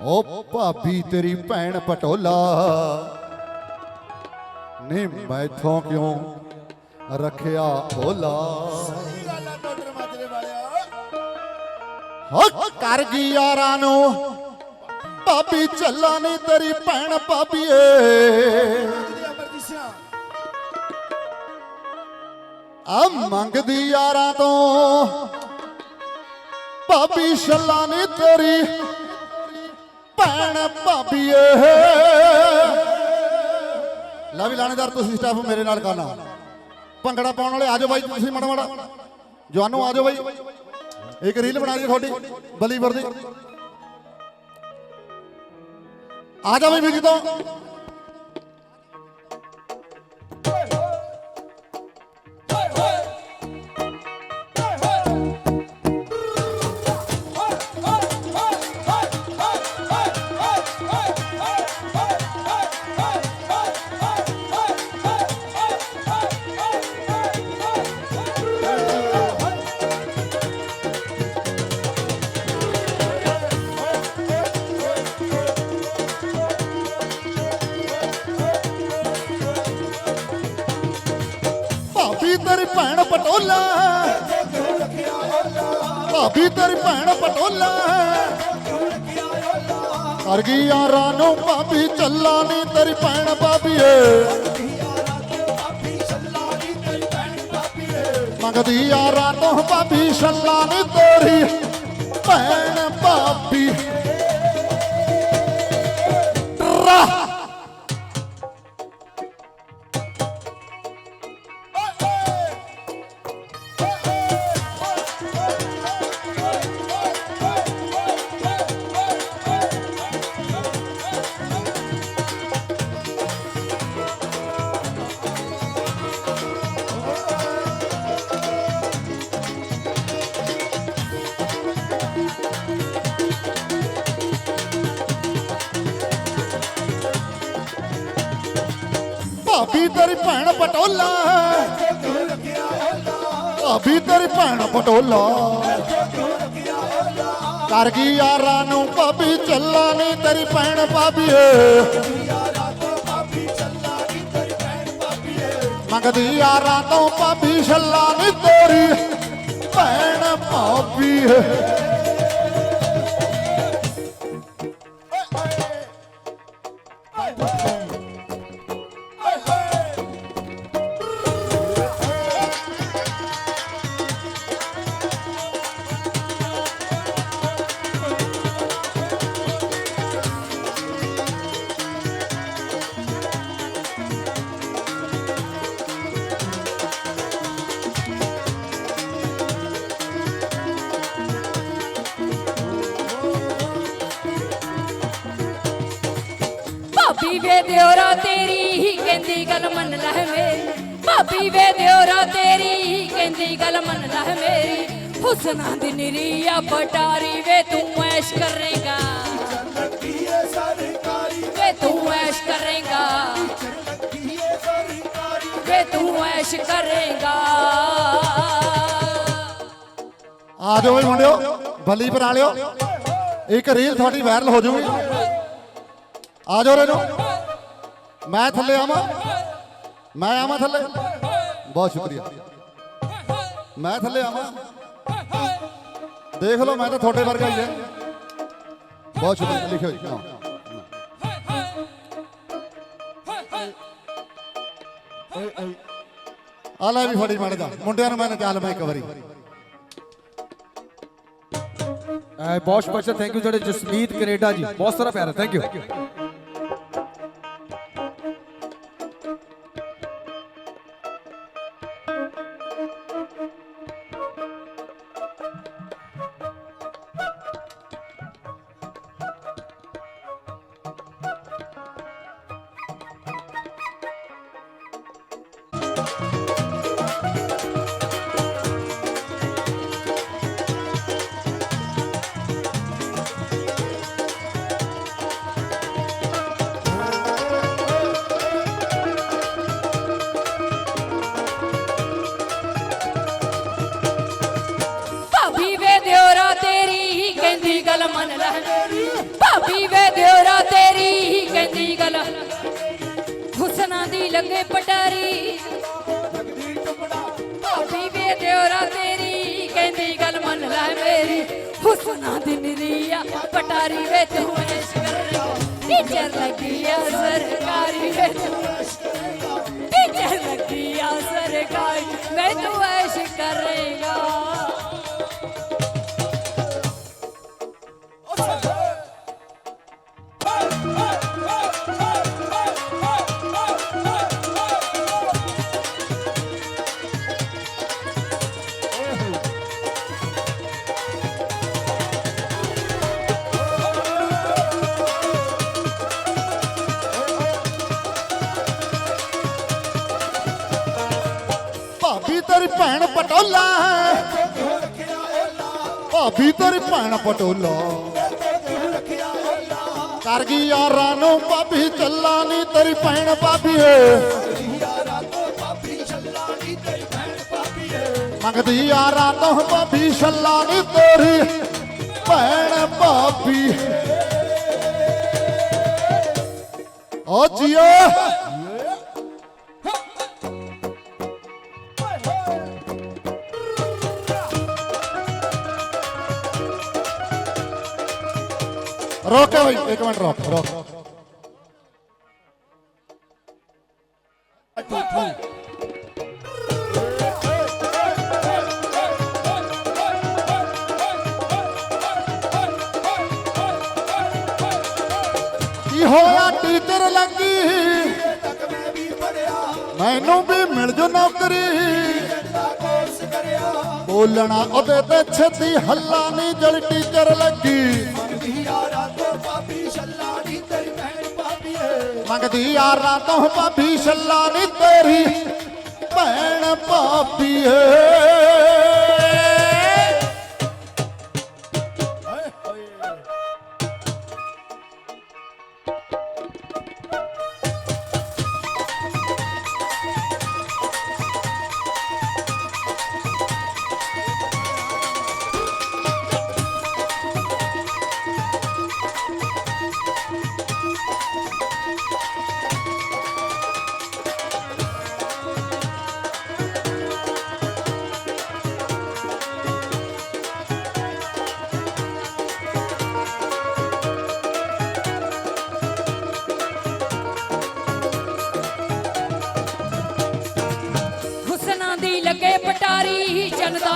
ਓ ਭਾਬੀ ਤੇਰੀ ਭੈਣ ਪਟੋਲਾ, ਨੀ ਮੈਥੋਂ ਕਿਉਂ ਰੱਖਿਆ ਓਲਾ ਸਹੀ ਗੱਲ ਆ ਡਾਕਟਰ ਮਾਜਰੇ ਵਾਲਿਆ ਹੋ ਕਰ ਗਈ ਯਾਰਾਂ ਨੂੰ, ਭਾਬੀ ਚੱਲਾ ਨੀ ਤੇਰੀ ਭੈਣ ਭਾਬੀਏ। ਆ ਮੰਗਦੀ ਯਾਰਾਂ ਤੋਂ। ਭਾਬੀ ਛੱਲਾ ਨੀ ਤੇਰੀ, ਭੈਣ ਭਾਬੀਏ ਲੈ ਵੀ ਲਾਣੇਦਾਰ, ਤੁਸੀਂ ਸਟਾਫ ਮੇਰੇ ਨਾਲ ਕਰਨਾ। ਭੰਗੜਾ ਪਾਉਣ ਵਾਲੇ ਆਜੋ ਬਾਈ, ਤੁਸੀਂ ਮਾੜਾ ਮਾੜਾ। ਜਵਾਨੋ ਆਜੋ ਬਾਈ। ਇੱਕ ਰੀਲ ਬਣਾ ਲਈ ਤੁਹਾਡੀ ਬਲੀਵਰ ਦੀ ਆ ਜਾ ਬਈ ਮਿਊਜ਼ਿਕ ਤੋਂ ਭਾਬੀ ਤੇਰੀ ਭੈਣ ਪਟੋਲਾ। ਭਾਬੀ ਤੇਰੀ ਭੈਣ ਪਟੋਲਾ। ਕਰ ਗਈ ਯਾਰਾਂ ਨੂੰ ਭਾਬੀ ਚੱਲਾ ਨੀ ਤੇਰੀ ਭੈਣ ਭਾਬੀਏ। ਮੰਗਦੀ ਯਾਰਾਂ ਤੋਂ ਭਾਬੀ ਛੱਲਾ ਨੀ ਤੇਰੀ ਭੈਣ ਭਾਬੀ। ਟਰਾ ਭਾਬੀ ਤੇਰੀ ਭੈਣ ਪਟੋਲਾ। ਭਾਬੀ ਤੇਰੀ ਭੈਣ ਪਟੋਲਾ। ਕਰ ਗਈ ਯਾਰਾਂ ਨੂੰ ਭਾਬੀ ਚੱਲਾ ਨੀ ਤੇਰੀ ਭੈਣ ਭਾਬੀਏ ਮੰਗਦੀ ਯਾਰਾਂ ਤੋਂ ਭਾਬੀ ਛੱਲਾ ਨੀ ਤੇਰੀ ਭੈਣ ਭਾਬੀਏ ਭਾਬੀ ਵੇ ਦਿਓਰਾ ਤੇਰੀ ਹੀ ਕਹਿੰਦੀ ਗੱਲ ਮੰਨ ਲੈ ਮੇਰੀ। ਭਾਬੀ ਵੇ ਦਿਓਰਾ ਤੇਰੀ ਹੀ ਕਹਿੰਦੀ ਗੱਲ ਮੰਨ ਲੈ ਮੇਰੀ। ਹੁਸਨਾਂ ਦੀ ਨਿਰੀਆ ਪਟਾਰੀ ਵੇ, ਤੂੰ ਐਸ਼ ਕਰੇਗਾ। ਵੇ ਤੂੰ ਐਸ਼ ਕਰੇਗਾ। ਵੇ ਤੂੰ ਐਸ਼ ਕਰੇਗਾ। ਆ ਜਾਓ ਵੀ ਮੁੰਡਿਓ, ਬੱਲੀ ਬਣਾ ਲਿਓ ਇੱਕ ਰੀਲ ਤੁਹਾਡੀ ਵਾਇਰਲ ਹੋ ਜਾਊਗੀ। ਆ ਜਾਓ ਰੇ ਨੂੰ ਮੈਂ ਥੱਲੇ ਆਵਾਂ। ਮੈਂ ਆਵਾਂ ਥੱਲੇ। ਬਹੁਤ ਸ਼ੁਕਰੀਆ। ਮੈਂ ਥੱਲੇ ਆਵਾਂ। ਦੇਖ ਲਓ, ਮੈਂ ਤਾਂ ਤੁਹਾਡੇ ਵਰਗਾ ਹੀ ਹੈ। ਬਹੁਤ ਸ਼ੁਕਰੀਆ, ਲਿਖਿਓ ਜੀ। ਹਾਂ। ਆ ਲੈ ਵੀ ਫੜੀ ਮੜ ਮੁੰਡਿਆਂ ਨੂੰ ਮੈਂ ਨਚਾ ਲਵਾਂ ਇੱਕ ਵਾਰੀ। ਅਹ ਬਹੁਤ ਸਪੈਸ਼ਲ ਥੈਂਕ ਯੂ ਜਿਹੜੇ ਜਸਮੀਤ ਕੈਨੇਡਾ ਜੀ। ਬਹੁਤ ਸਾਰਾ ਪਿਆਰ ਥੈਂਕ ਯੂ ਪੀਵੇ ਵੇ ਦਿਓਰਾ ਤੇਰੀ, ਕਹਿੰਦੀ ਗੱਲ। ਹੁਸਨਾ ਦੀ ਲੱਗੇ ਪਟਾਰੀ। ਪੀਵੇ ਵੇ ਤੇਰੀ, ਕਹਿੰਦੀ ਗੱਲ ਮੰਨ ਲੈ ਮੇਰੀ। ਹੁਸਨਾ ਦੀ ਨਿਰੀਆ ਪਟਾਰੀ ਵੇ ਤੂੰ ਐਸ਼ ਕਰ ਟੀਚਰ ਲੱਗੀ ਆ ਸਰਕਾਰੀ ਵੇ ਤੂੰ ਟੀਚਰ ਲੱਗੀ ਆ ਸਰਕਾਰੀ। ਵੇ ਤੂੰ ਐਸ਼ ਕਰੇਗਾ ਪਟੋਲਾ। ਭਾਬੀ ਤੇਰੀ ਭੈਣ ਪਟੋਲਾ। ਕਰ ਗਈ ਯਾਰਾਂ ਨੂੰ ਭਾਬੀ ਚੱਲਾ ਨਹੀਂ ਤੇਰੀ ਭੈਣ ਭਾਬੀ ਏ। ਮੰਗਦੀ ਯਾਰਾਂ ਤੋਂ ਭਾਬੀ ਛੱਲਾ ਨਹੀਂ ਤੇਰੀ ਭੈਣ ਭਾਬੀ ਓ ਜੀਓ। ਰੋਕ ਬਈ ਇੱਕ ਮਿੰਟ ਰੋਕ ਰੋਕ ਕੀ ਹੋਇਆ ਟੀਚਰ ਲੱਗੀ? ਮੈਨੂੰ ਵੀ ਮਿਲ ਜੋ ਨੌਕਰੀ। ਬੋਲਣਾ ਉਹਦੇ ਤੇ ਛੇਤੀ ਹੱਲਾ ਨਹੀਂ ਜਲ ਟੀਚਰ ਲੱਗੀ। ਛੱਲਾ ਦੀ ਤੇਰੀ ਭੈਣ ਪਾਪੀ ਮੰਗਦੀ ਯਾਰਾਂ ਤੋਂ ਭਾਬੀ ਛੱਲਾ ਨਹੀਂ ਤੇਰੀ ਭੈਣ ਭਾਬੀ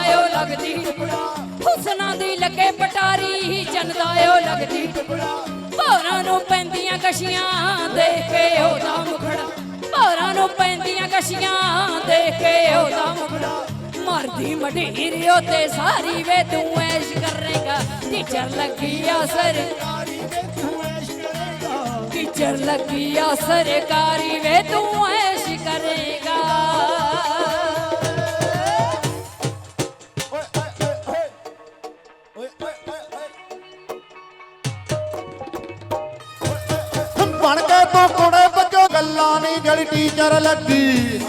ਓ ਲੱਗਦੀ। ਹੁਸਨਾ ਦੀ ਲੱਗੇ ਪਟਾਰੀ ਚੰਦਾ ਓ ਲੱਗਦੀ। ਭੌਰਾਂ ਨੂੰ ਪੈਂਦੀਆਂ ਕਸ਼ੀਆਂ ਦੇਖ ਕੇ ਉਹਦਾ ਮੁਖੜਾ ਭੌਰਾਂ ਨੂੰ ਪੈਂਦੀਆਂ ਕਸ਼ੀਆਂ ਦੇਖ ਕੇ ਉਹਦਾ ਮੁਖੜਾ ਮਰਦੀ ਮਢੀਰ ਤੇ ਸਾਰੀ ਵੇ ਤੂੰ ਐਸ਼ ਕਰੇਗਾ। ਟੀਚਰ ਲੱਗੀ ਆ ਸਰਕਾਰੀ ਵੇ ਤੂੰ ਐਸ਼ ਕਰੇਗਾ। ਟੀਚਰ ਲੱਗੀ ਆ ਸਰਕਾਰੀ ਵੇ ਤੂੰ ਐਸ਼ ਕਰੇਗਾ। ਬਣ ਕੇ ਗੱਲਾਂ ਨਹੀਂ ਜਿਹੜੀ ਟੀਚਰ ਲੱਗੀ।